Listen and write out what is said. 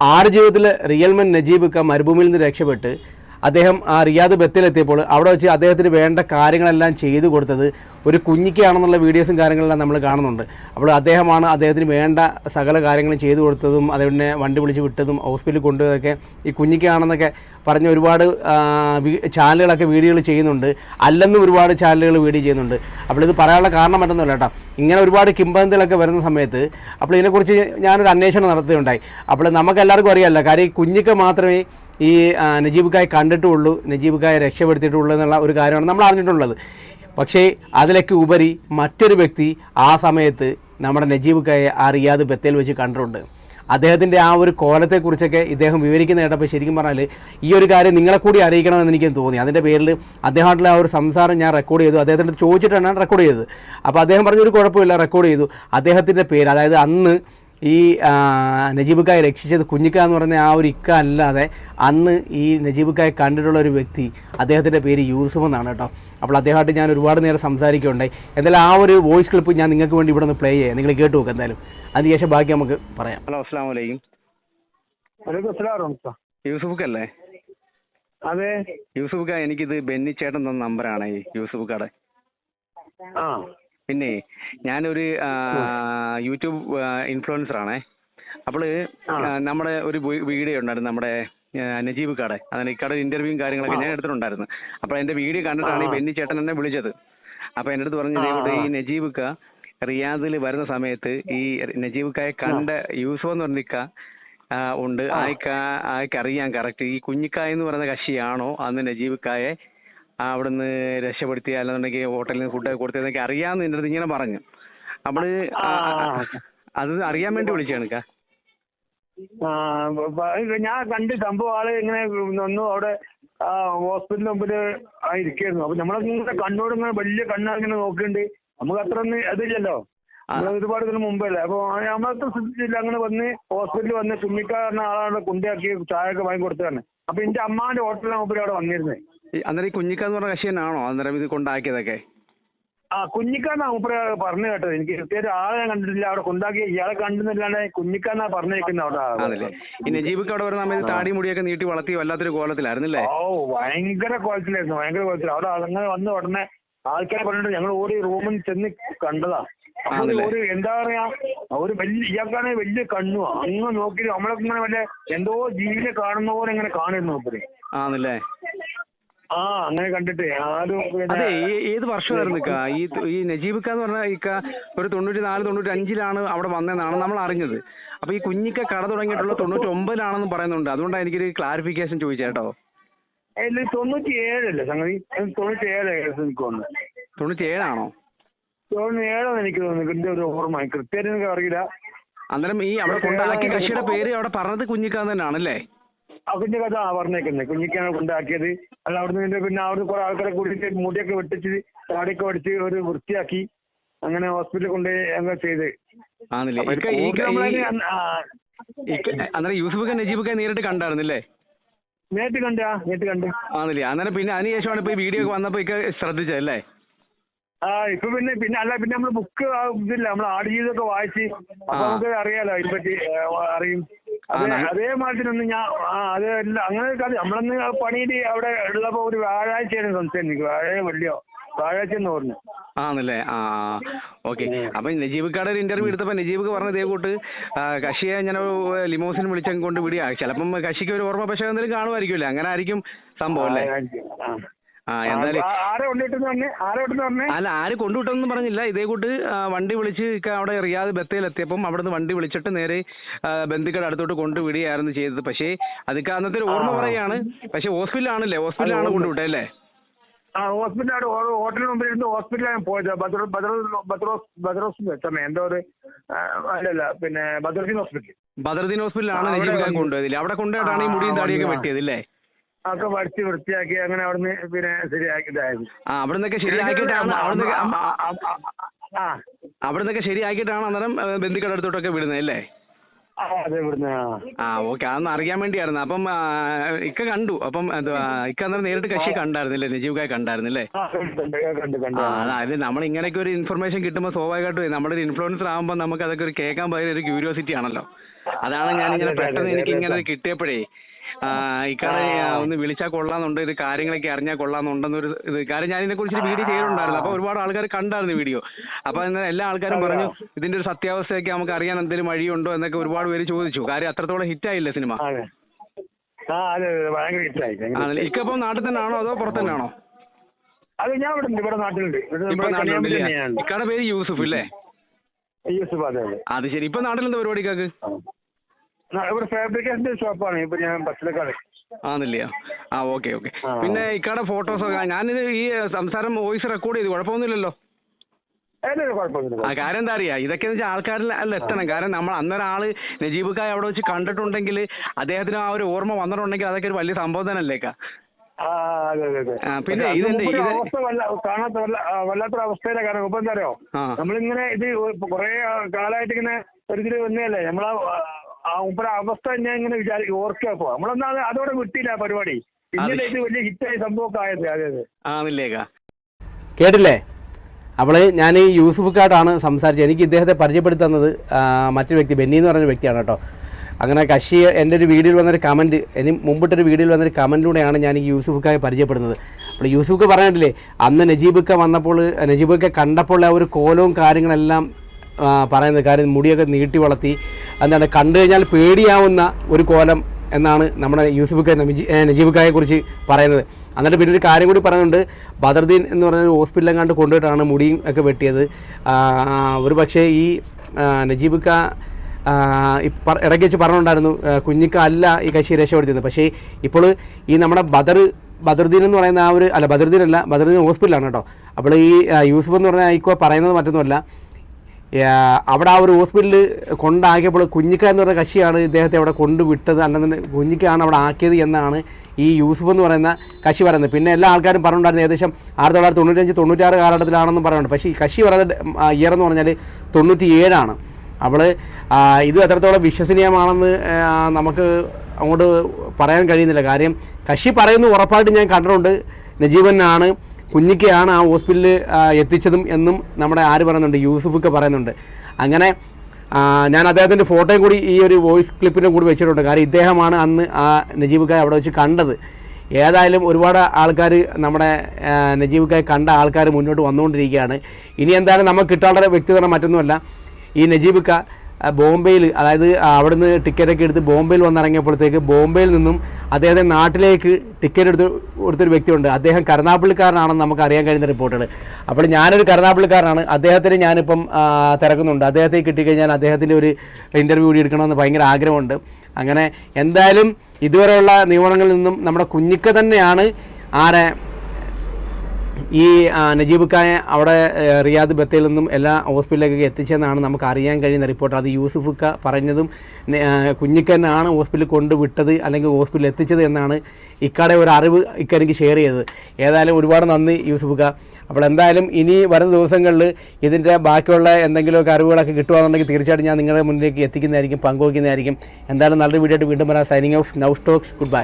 ആറ് ജീവിതത്തിൽ റിയൽമൻ നജീബ് ക മരുഭൂമിയിൽ നിന്ന് രക്ഷപ്പെട്ട് അദ്ദേഹം ആ റിയാദ് ബത്തിലെത്തിയപ്പോൾ അവിടെ വെച്ച് അദ്ദേഹത്തിന് വേണ്ട കാര്യങ്ങളെല്ലാം ചെയ്തു കൊടുത്തത് ഒരു കുഞ്ഞിക്കാണെന്നുള്ള വീഡിയോസും കാര്യങ്ങളെല്ലാം നമ്മൾ കാണുന്നുണ്ട്. അപ്പോൾ അദ്ദേഹമാണ് അദ്ദേഹത്തിന് വേണ്ട സകല കാര്യങ്ങളും ചെയ്തു കൊടുത്തതും അതുപോലെ വണ്ടി വിളിച്ച് വിട്ടതും ഹോസ്പിറ്റലിൽ കൊണ്ടുപോയതൊക്കെ ഈ കുഞ്ഞിക്കാണെന്നൊക്കെ പറഞ്ഞ് ഒരുപാട് ചാനലുകളൊക്കെ വീഡിയോകൾ ചെയ്യുന്നുണ്ട്. അല്ലെന്നും ഒരുപാട് ചാനലുകൾ വീഡിയോ ചെയ്യുന്നുണ്ട്. അപ്പോൾ ഇത് പറയാനുള്ള കാരണം മറ്റൊന്നുമല്ല കേട്ടോ. ഇങ്ങനെ ഒരുപാട് കിംബന്തികളൊക്കെ വരുന്ന സമയത്ത് അപ്പോൾ ഇതിനെക്കുറിച്ച് ഞാനൊരു അന്വേഷണം നടത്തുകയുണ്ടായി. അപ്പോൾ നമുക്ക് എല്ലാവർക്കും അറിയാമല്ലോ കാര്യം ഈ കുഞ്ഞിക്ക് മാത്രമേ ഈ നജീബ് കായ് കണ്ടിട്ടുള്ളൂ നജീബ് കായ് രക്ഷപ്പെടുത്തിയിട്ടുള്ളൂ എന്നുള്ള ഒരു കാര്യമാണ് നമ്മൾ അറിഞ്ഞിട്ടുള്ളത്. പക്ഷേ അതിലൊക്കെ ഉപരി മറ്റൊരു വ്യക്തി ആ സമയത്ത് നമ്മുടെ നജീബ് കായെ ആ റിയാദ് ബത്തേൽ വെച്ച് കണ്ടിട്ടുണ്ട്. അദ്ദേഹത്തിന്റെ ആ ഒരു കോലത്തെക്കുറിച്ചൊക്കെ ഇദ്ദേഹം വിവരിക്കുന്ന കേട്ടപ്പോൾ ശരിക്കും പറഞ്ഞാൽ ഈ ഒരു കാര്യം നിങ്ങളെ കൂടി അറിയിക്കണമെന്ന് എനിക്ക് തോന്നി. അതിന്റെ പേരിൽ അദ്ദേഹമായിട്ടുള്ള ആ ഒരു സംസാരം ഞാൻ റെക്കോർഡ് ചെയ്തു. അദ്ദേഹത്തിന്റെ ചോദിച്ചിട്ടാണ് റെക്കോർഡ് ചെയ്തത്. അപ്പോൾ അദ്ദേഹം പറഞ്ഞൊരു കുഴപ്പമില്ല റെക്കോർഡ് ചെയ്തു. അദ്ദേഹത്തിന്റെ പേര് അതായത് അന്ന് ഈ ആ, നജീബ് കായെ രക്ഷിച്ചത് കുഞ്ഞിക്ക എന്ന് പറയുന്ന ആ ഒരു ഇക്ക അല്ലാതെ അന്ന് ഈ നജീബ് കായെ കണ്ടിട്ടുള്ള ഒരു വ്യക്തി അദ്ദേഹത്തിന്റെ പേര് യൂസഫ് എന്നാണ് കേട്ടോ. അപ്പോൾ അദ്ദേഹമായിട്ട് ഞാൻ ഒരുപാട് നേരം സംസാരിക്കുകയുണ്ടായി എന്തായാലും ആ ഒരു വോയിസ് ക്ലിപ്പ് ഞാൻ നിങ്ങൾക്ക് വേണ്ടി ഇവിടെ നിന്ന് പ്ലേ ചെയ്യാം. നിങ്ങൾ കേട്ട് നോക്കുക എന്തായാലും. അതിനുശേഷം ബാക്കി നമുക്ക് പറയാം. ഹലോ അസ്സാം വലൈക്കും വലൈക്കും അസ്സലാം റംസ. യൂസുഫ് അല്ലേ അതെ. യൂസുഫ് ക എനിക്കിത് ബെന്നി ചേട്ടൻ തന്ന നമ്പറാണ് ഈ യൂസുഫ് കടെ ആ. പിന്നെ ഞാനൊരു യൂട്യൂബ് ഇൻഫ്ലുവൻസർ ആണേ? അപ്പോൾ നമ്മുടെ ഒരു വീഡിയോ ഉണ്ടായിരുന്നു നമ്മുടെ നജീബ് കട. അതാണ് ഇക്കടെ ഇന്റർവ്യൂവും കാര്യങ്ങളൊക്കെ ഞാൻ എടുത്തിട്ടുണ്ടായിരുന്നു. അപ്പോൾ എന്റെ വീഡിയോ കണ്ടിട്ടാണ് ഈ ബെന്നി ചേട്ടൻ എന്നെ വിളിച്ചത്. അപ്പോൾ എന്റെ അടുത്ത് പറഞ്ഞു "ഇതേപോലെ ഈ നജീബ് ക റിയാദിൽ വരുന്ന സമയത്ത് ഈ നജീബ് കായ കണ്ട യൂസഫ് എന്ന് പറഞ്ഞിക്ക ഉണ്ട്. ആയിക്ക ആയിക്കറിയാം കറക്റ്റ്. ഈ കുഞ്ഞിക്കായ എന്ന് പറയുന്ന കക്ഷിയാണോ അന്ന് നജീബ് കായെ അവിടുന്ന് രക്ഷപ്പെടുത്തിയ അല്ലെന്നുണ്ടെങ്കിൽ ഹോട്ടലിൽ നിന്ന് ഫുഡ് കൊടുത്തതെന്നൊക്കെ അറിയാമെന്ന് എന്റെ അടുത്ത് ഇങ്ങനെ പറഞ്ഞു. നമ്മൾ അത് അറിയാൻ വേണ്ടി വിളിച്ചാണ് കാ ഞാൻ കണ്ട് സംഭവം ആൾ ഇങ്ങനെ വന്നു അവിടെ ഹോസ്പിറ്റലിന് മുമ്പിൽ ഇരിക്കായിരുന്നു. അപ്പൊ നമ്മളെ കണ്ണോട് ഇങ്ങനെ വലിയ കണ്ണാ ഇങ്ങനെ നോക്കുന്നുണ്ട് നമുക്ക് അത്ര ഒന്നും അതില്ലല്ലോ. ഒരുപാട് ഇതിന് മുമ്പല്ലേ. അപ്പൊ നമ്മളത്ര ശ്രദ്ധിച്ചില്ല. അങ്ങനെ വന്ന് ഹോസ്പിറ്റലിൽ വന്ന് ചുമ്മിക്കാരൻ ആളാണ് കൊണ്ടാക്കി ചായ ഒക്കെ വാങ്ങി കൊടുത്തതാണ്. അപ്പൊ എന്റെ അമ്മാന്റെ ഹോട്ടലിന്റെ മുമ്പിൽ അവിടെ വന്നിരുന്നേ. അന്നേരം ഈ കുഞ്ഞിക്കാന്ന് പറഞ്ഞ കക്ഷി തന്നെയാണോ അന്നേരം ഇത് കൊണ്ടാക്കിയതൊക്കെ? ആ കുഞ്ഞിക്കാന്നാ മൂപ്പര് പറഞ്ഞു കേട്ടത്. എനിക്ക് കൃത്യമായിട്ട് ആളെ ഞാൻ കണ്ടിട്ടില്ല. അവിടെ കൊണ്ടാക്കി ഇയാളെ കണ്ടെന്നില്ലാണ്ട് കുഞ്ഞിക്കാന്നാ പറഞ്ഞേക്കുന്ന അവിടെ. ഈ നജീബിക്ക് അവിടെ വരുന്ന സമയത്ത് താടി മുടിയൊക്കെ നീട്ടി വളർത്തി വല്ലാത്തൊരു കോലത്തിലായിരുന്നല്ലേ? ഓ ഭയങ്കര കോലത്തിലായിരുന്നു. ഭയങ്കര കോലത്തിൽ അവിടെ അങ്ങനെ വന്ന ഉടനെ ആൾക്കാരെ പറഞ്ഞിട്ട് ഞങ്ങൾ ഓടി റൂമിൽ ചെന്ന് കണ്ടതാ? ഒരു എന്താ പറയാ ഒരു വലിയ ഇയാൾക്കാണ് വലിയ കണ്ണു അങ്ങ് നോക്കി നമ്മളൊക്കെ ഇങ്ങനെ വല്ല എന്തോ ജീവിനെ കാണുന്ന പോലെ ഇങ്ങനെ കാണുന്നു മൂപ്പര്. ആണല്ലേ. ആ അങ്ങനെ കണ്ടിട്ട് ആരും അതെ ഏത് വർഷമായിരുന്നു ഇക്ക? ഈ ഈ നജീബിക്ക എന്ന് പറഞ്ഞ ഇക്ക ഒരു തൊണ്ണൂറ്റി നാല് തൊണ്ണൂറ്റി അഞ്ചിലാണ് അവിടെ വന്നതെന്നാണ് നമ്മൾ അറിഞ്ഞത്. അപ്പൊ ഈ കുഞ്ഞിക്ക കട തുടങ്ങിയിട്ടുള്ള തൊണ്ണൂറ്റി ഒമ്പതിലാണെന്ന് പറയുന്നുണ്ട്. അതുകൊണ്ടാണ് എനിക്കൊരു ക്ലാരിഫിക്കേഷൻ ചോദിച്ചേട്ടോ തൊണ്ണൂറ്റി ഏഴല്ലേ സംഗതി? തൊണ്ണൂറ്റി ഏഴ് എനിക്ക് തോന്നുന്നു. തൊണ്ണൂറ്റി ഏഴാണോ തൊണ്ണൂറ്റി ഏഴാന്ന് എനിക്ക് തോന്നുന്നു. എന്റെ ഒരു ഓർമ്മ. കൃത്യമായിട്ട് എനിക്ക് അറിയില്ല. അന്നേരം ഈ അവിടെ കൊണ്ടാക്കിയ കക്ഷിയുടെ പേര് അവിടെ പറഞ്ഞത് കുഞ്ഞിക്കാന്ന് തന്നെയാണല്ലേ? അതിന്റെ കഥ പറഞ്ഞേക്കുന്നത് കുഞ്ഞിക്കാണ് കൊണ്ടാക്കിയത്. അല്ല അവിടുന്ന് പിന്നെ പിന്നെ അവിടുന്ന് കുറെ ആൾക്കാരെ കൂടിയിട്ട് മുടിയൊക്കെ വെട്ടിച്ച് താടിയൊക്കെ വെടിച്ച് ഒരു വൃത്തിയാക്കി അങ്ങനെ ഹോസ്പിറ്റലിൽ കൊണ്ടുപോയി അങ്ങനെ ചെയ്ത്. അന്നേരം നേരിട്ട് കണ്ടായിരുന്നില്ലേ? നേരിട്ട് കണ്ടാ നേരിട്ട് കണ്ട്. ആണല്ലേ? അന്നേരം പിന്നെ അതിനുശേഷമാണ് ഇപ്പൊ വീഡിയോ ഒക്കെ വന്നപ്പോ ഇക്ക ശ്രദ്ധിച്ചല്ലേ ആ ഇപ്പൊ പിന്നെ പിന്നെ അല്ല പിന്നെ നമ്മൾ ബുക്ക് ഇതില്ല നമ്മൾ ആടുജീവിതമൊക്കെ വായിച്ച്. നമുക്ക് അറിയാലോ അതിനെപ്പറ്റി അറിയും. അതേ അതേ മാറ്റത്തിനൊന്നും ഞാൻ ആ അത് അല്ല അങ്ങനെ കഥ നമ്മളന്ന് പണിയിൽ അവിടെ ഉള്ളപ്പോ ഒരു വ്യാഴാഴ്ചയാണ് സംശയം എനിക്ക് വ്യാഴ വെള്ളിയോ വ്യാഴാഴ്ച എന്ന് പറഞ്ഞു. ആണല്ലേ? ആ ഓക്കെ. അപ്പൊ നജീബ്ക്കാട് ഒരു ഇന്റർവ്യൂ എടുത്തപ്പോ നജീബ് പറഞ്ഞ ഇതേ കൂട്ട് കശിയെ ഞാൻ ലിമോസിൻ വിളിച്ചങ്ങ് കൊണ്ട് വിടിയാ ചിലപ്പം കശിക്ക് ഒരു ഓർമ്മ പക്ഷേ എന്തെങ്കിലും കാണുമായിരിക്കുമല്ലേ? അങ്ങനെ ആയിരിക്കും സംഭവം അല്ലേ? അല്ല ആര് കൊണ്ടുവിട്ടെന്നും പറഞ്ഞില്ല. ഇതേ കൂട്ട് വണ്ടി വിളിച്ച് അവിടെ റിയാദ് ബത്തേൽ എത്തിയപ്പം അവിടുന്ന് വണ്ടി വിളിച്ചിട്ട് നേരെ ബന്ധുക്കളുടെ അടുത്തോട്ട് കൊണ്ടുവിടുകയായിരുന്നു ചെയ്തത്. പക്ഷേ അതൊക്കെ അന്നത്തെ ഒരു ഓർമ്മ പറയാണ് പക്ഷേ ഹോസ്പിറ്റലാണല്ലേ? ഹോസ്പിറ്റലാണ് കൊണ്ടുവിട്ടത് അല്ലേ? ആ ഓ- ഹോട്ടലിന് മുമ്പിൽ ഇരുന്ന് ഹോസ്പിറ്റലാണ് പോയത്. ബദ്ര ബദ്രോസ് ബദ്രോസ് ബദ്രോസ് വെച്ചമ്മ എന്തോ ഒരു അല്ലല്ല പിന്നെ ബദ്രസിൻ ഹോസ്പിറ്റൽ. ബദറുദ്ദീൻ ഹോസ്പിറ്റലാണ് ആ, അവിടെ കൊണ്ടുപോയിട്ടാണ് ഈ മുടിയും താടിയൊക്കെ. വെട്ടിയത് അല്ലേ ഒക്കെ വടിച്ച് വൃത്തിയാക്കി അങ്ങനെ അവിടുന്ന് പിന്നെ ശരിയാക്കിയിട്ടായിരുന്നു ആ അവിടെ നിന്നൊക്കെ ശരിയാക്കിയിട്ടാണ് അവിടെ ആ. അവിടെ നിന്നൊക്കെ ശരിയാക്കിയിട്ടാണ് അന്നേരം ബന്ധുക്കളുടെ അടുത്തോട്ടൊക്കെ വിടുന്നത് അല്ലേ? ആ, ഓക്കെ അതൊന്ന് അറിയാൻ വേണ്ടിയായിരുന്നു. അപ്പം ഇക്ക കണ്ടു. അപ്പം എന്തുവാ ഇക്ക അന്നേരം നേരിട്ട് കക്ഷിയെ കണ്ടായിരുന്നില്ലേ? നജീബ് കണ്ടായിരുന്നില്ലേ? അതായത് നമ്മൾ ഇങ്ങനെയൊക്കെ ഒരു ഇൻഫർമേഷൻ കിട്ടുമ്പോൾ സ്വാഭാവികമായിട്ടും നമ്മുടെ ഒരു ഇൻഫ്ലുവൻസർ ആകുമ്പോൾ നമുക്ക് അതൊക്കെ ഒരു കേൾക്കാൻ ഭയങ്കര ഒരു ക്യൂരിയോസിറ്റി ആണല്ലോ. അതാണ് ഞാൻ ഇങ്ങനെ പെട്ടെന്ന് എനിക്ക് ഇങ്ങനെ കിട്ടിയപ്പോഴേ ആ, ഇക്കാടെ ഒന്ന് വിളിച്ചാൽ കൊള്ളാന്നുണ്ട് ഇത് കാര്യങ്ങളൊക്കെ അറിഞ്ഞാൽ കൊള്ളാന്നുണ്ടെന്നൊരു ഇത് കാര്യം ഞാൻ ഇതിനെ കുറിച്ച് വീഡിയോ ചെയ്തിട്ടുണ്ടായിരുന്നു. അപ്പൊ ഒരുപാട് ആൾക്കാർ കണ്ടായിരുന്നു വീഡിയോ. അപ്പൊ എല്ലാ ആൾക്കാരും പറഞ്ഞു ഇതിന്റെ ഒരു സത്യാവസ്ഥയൊക്കെ നമുക്ക് അറിയാൻ എന്തെങ്കിലും വഴിയുണ്ടോ എന്നൊക്കെ ഒരുപാട് പേര് ചോദിച്ചു. കാര്യം അത്രത്തോളം ഹിറ്റ് ആയില്ല സിനിമ? ഇക്കപ്പോ ഇക്ക ഇപ്പം നാട്ടിൽ തന്നെയാണോ ആണോ അതോ പുറത്ത് തന്നെ ആണോ? അത് ഞാൻ ഇവിടെ ഇവിടെ നാട്ടിലുണ്ട് തന്നെയാണ്. ഇക്കയുടെ പേര് യൂസുഫ് അല്ലേ യൂസുഫ് അതെ അതെ. ശരി. ഇപ്പൊ നാട്ടിലെന്താ പരിപാടി ഇക്കാക്ക്? ആ, ഇവിടെ ഫാബ്രിക്കേഷന്റെ ഷോപ്പാണ് ഇപ്പൊ ഞാൻ ബസ്സിലേക്കാണ് ആന്നില്ലയോ ആ ഓക്കെ ഓക്കെ പിന്നെ ഇക്കാടെ ഫോട്ടോസ് ഒക്കെ ഞാനിത് ഈ സംസാരം വോയിസ് റെക്കോർഡ് ചെയ്തു. കുഴപ്പമൊന്നുമില്ലല്ലോ? ആ കാര്യം എന്താ അറിയാ? ഇതൊക്കെ വെച്ചാൽ ആൾക്കാരിൽ അല്ല എത്തണം. കാരണം നമ്മൾ അന്നൊരാൾ ആൾ നജീബ് കായ് അവിടെ വെച്ച് കണ്ടിട്ടുണ്ടെങ്കിൽ അദ്ദേഹത്തിന് ആ ഒരു ഓർമ്മ വന്നിട്ടുണ്ടെങ്കിൽ അതൊക്കെ ഒരു വലിയ സംഭവം തന്നെ അല്ലേക്കാ പിന്നെ ഇതിന്റെ- അവസ്ഥ കാണാത്ത വല്ലാത്തൊരു അവസ്ഥയിലെ കാരണം. ഇപ്പൊ എന്താ അറിയോ? നമ്മളിങ്ങനെ ഇത് കൊറേ കാലമായിട്ട് ഇങ്ങനെ ഒരു ഇതിൽ വന്നതല്ലേ നമ്മളാ മൂപ്പര അവസ്ഥ ഞാൻ ഇങ്ങനെ വിചാരിക്കും. ഓർക്കപ്പോ നമ്മളൊന്നും അത് അതോടെ വിട്ടില്ല ആ പരിപാടി. പിന്നീട് ഇത് വലിയ ഹിറ്റായ സംഭവമൊക്കെ ആയത് അതെ കേട്ടില്ലേ അപ്പോൾ ഞാൻ ഈ യൂസുഫ് കാർഡാണ് സംസാരിച്ചത്. എനിക്ക് ഇദ്ദേഹത്തെ പരിചയപ്പെടുത്തുന്നത് മറ്റൊരു വ്യക്തി ബെന്നി എന്ന് പറഞ്ഞ വ്യക്തിയാണ് കേട്ടോ. അങ്ങനെ കശി എന്റെ ഒരു വീഡിയോയിൽ വന്നൊരു കമന്റ് ഇനി മുമ്പിട്ടൊരു വീഡിയോയിൽ വന്നൊരു കമന്റിലൂടെയാണ് ഞാൻ ഈ യൂസുഫുക്കായി പരിചയപ്പെടുന്നത്. അപ്പോൾ യൂസുഫ് പറഞ്ഞിട്ടില്ലേ അന്ന് നജീബൊക്കെ വന്നപ്പോൾ നജീബൊക്കെ കണ്ടപ്പോൾ ആ ഒരു കോലവും കാര്യങ്ങളെല്ലാം പറയുന്നത് കാര്യം മുടിയൊക്കെ നീട്ടി വളർത്തി. എന്താണ് കണ്ടു കഴിഞ്ഞാൽ പേടിയാവുന്ന ഒരു കോലം എന്നാണ് നമ്മുടെ യൂസുഫ് നജീബ് കുറിച്ച് പറയുന്നത്. എന്നിട്ട് പിന്നെ ഒരു കാര്യം കൂടി പറയുന്നുണ്ട്. ബദർദീൻ എന്ന് പറഞ്ഞ ഹോസ്പിറ്റലിൽ കണ്ട് കൊണ്ടുപോയിട്ടാണ് മുടിയും ഒക്കെ വെട്ടിയത്. ഒരു പക്ഷേ ഈ നജീബ് ഖാ ഇടയ്ക്ക് വെച്ച് പറഞ്ഞിട്ടുണ്ടായിരുന്നു കുഞ്ഞിക്ക അല്ല ഈ കശി രക്ഷപ്പെടുത്തിയത്. പക്ഷേ ഇപ്പോൾ ഈ നമ്മുടെ ബദർ ബദർദീൻ എന്ന് പറയുന്ന ആ ഒരു അല്ല ബദർദീൻ അല്ല ബദർദീൻ ഹോസ്പിറ്റലാണ് കേട്ടോ. അപ്പോൾ ഈ യൂസുഫ് എന്ന് പറഞ്ഞ ഐക്കോ പറയുന്നത് മറ്റൊന്നുമല്ല. അവിടെ ആ ഒരു ഹോസ്പിറ്റലിൽ കൊണ്ടാക്കിയപ്പോൾ കുഞ്ഞിക്ക എന്ന് പറയുന്ന കക്ഷിയാണ് ഇദ്ദേഹത്തെ അവിടെ കൊണ്ടുവിട്ടത്. അല്ലെന്ന് കുഞ്ഞിക്കാണ് അവിടെ ആക്കിയത് എന്നാണ് ഈ യൂസുഫ് എന്ന് പറയുന്ന കശി പറയുന്നത്. പിന്നെ എല്ലാ ആൾക്കാരും പറഞ്ഞിട്ടുണ്ടായിരുന്നു ഏകദേശം ആയിരത്തി തൊള്ളായിരത്തി തൊണ്ണൂറ്റഞ്ച് തൊണ്ണൂറ്റാറ് കാലഘട്ടത്തിലാണെന്നും പറയുന്നുണ്ട് പക്ഷേ ഈ കശി പറയുന്നത് ഇയർ എന്ന് പറഞ്ഞാൽ തൊണ്ണൂറ്റി ഏഴാണ് അവൾ ഇത് എത്രത്തോളം വിശ്വസനീയമാണെന്ന് നമുക്ക് അങ്ങോട്ട് പറയാൻ കഴിയുന്നില്ല. കാര്യം കശി പറയുന്നത് ഉറപ്പായിട്ട് ഞാൻ കണ്ടിട്ടുണ്ട്. നജീബനാണ് കുഞ്ഞിക്കയാണ് ആ ഹോസ്പിറ്റലിൽ എത്തിച്ചതും എന്നും നമ്മുടെ ആര് പറയുന്നുണ്ട്? യൂസുഫൊക്കെ പറയുന്നുണ്ട്. അങ്ങനെ ഞാൻ അദ്ദേഹത്തിന്റെ ഫോട്ടോയും കൂടി ഈ ഒരു വോയിസ് ക്ലിപ്പിന്റെ കൂടി വെച്ചിട്ടുണ്ട്. കാരണം ഇദ്ദേഹമാണ് അന്ന് ആ നജീബുക്കായ അവിടെ വെച്ച് കണ്ടത്. ഏതായാലും ഒരുപാട് ആൾക്കാർ നമ്മുടെ നജീബുക്കായ കണ്ട ആൾക്കാർ മുന്നോട്ട് വന്നുകൊണ്ടിരിക്കുകയാണ്. ഇനി എന്തായാലും നമുക്ക് കിട്ടാനുള്ള വ്യക്തിപരം മറ്റൊന്നുമല്ല. ഈ നജീബ് ഖാ ആ, ബോംബെയിൽ അതായത് അവിടുന്ന് ടിക്കറ്റ് ടിക്കറ്റൊക്കെ എടുത്ത് ബോംബെയിൽ വന്നിറങ്ങിയപ്പോഴത്തേക്ക് ബോംബെയിൽ നിന്നും അദ്ദേഹത്തെ നാട്ടിലേക്ക് ടിക്കറ്റ് എടുത്ത് കൊടുത്തൊരു വ്യക്തിയുണ്ട്. അദ്ദേഹം കരുനാപ്പള്ളിക്കാരനാണെന്ന് നമുക്ക് അറിയാൻ കഴിയുന്ന റിപ്പോർട്ടുകൾ അപ്പോൾ ഞാനൊരു കരുനാപ്പള്ളിക്കാരനാണ്. അദ്ദേഹത്തിന് ഞാനിപ്പം തിരക്കുന്നുണ്ട്. അദ്ദേഹത്തെ കിട്ടിക്കഴിഞ്ഞാൽ അദ്ദേഹത്തിന്റെ ഒരു ഇന്റർവ്യൂ കൂടി എടുക്കണമെന്ന് ഭയങ്കര ആഗ്രഹമുണ്ട്. അങ്ങനെ എന്തായാലും ഇതുവരെയുള്ള നിയമനങ്ങളിൽ നിന്നും നമ്മുടെ കുഞ്ഞിക്ക തന്നെയാണ് ആരെ ഈ നജീബ് അവിടെ റിയാദ് ബത്തയിൽ നിന്നും എല്ലാ ഹോസ്പിറ്റലിലേക്കൊക്കെ എത്തിച്ചെന്നാണ് നമുക്ക് അറിയാൻ കഴിയുന്ന റിപ്പോർട്ട്. അത് യൂസുഫ് ഖ പറഞ്ഞതും കുഞ്ഞിക്കന്നാണ് ഹോസ്പിറ്റലിൽ കൊണ്ടുവിട്ടത് അല്ലെങ്കിൽ ഹോസ്പിറ്റലിൽ എത്തിച്ചത് എന്നാണ് ഇക്കാടെ ഒരു അറിവ് ഇക്കെനിക്ക് ഷെയർ ചെയ്തത്. ഏതായാലും ഒരുപാട് നന്ദി യൂസുഫ് ഖ അപ്പോൾ എന്തായാലും ഇനി വരുന്ന ദിവസങ്ങളിൽ ഇതിന്റെ ബാക്കിയുള്ള എന്തെങ്കിലുമൊക്കെ അറിവുകളൊക്കെ കിട്ടുകയാണെന്നുണ്ടെങ്കിൽ തീർച്ചയായിട്ടും ഞാൻ നിങ്ങളുടെ മുന്നിലേക്ക് എത്തിക്കുന്നതായിരിക്കും പങ്കുവയ്ക്കുന്നതായിരിക്കും. എന്തായാലും നല്ലൊരു വീഡിയോ വീണ്ടും വരാം. Signing off now Stokes good by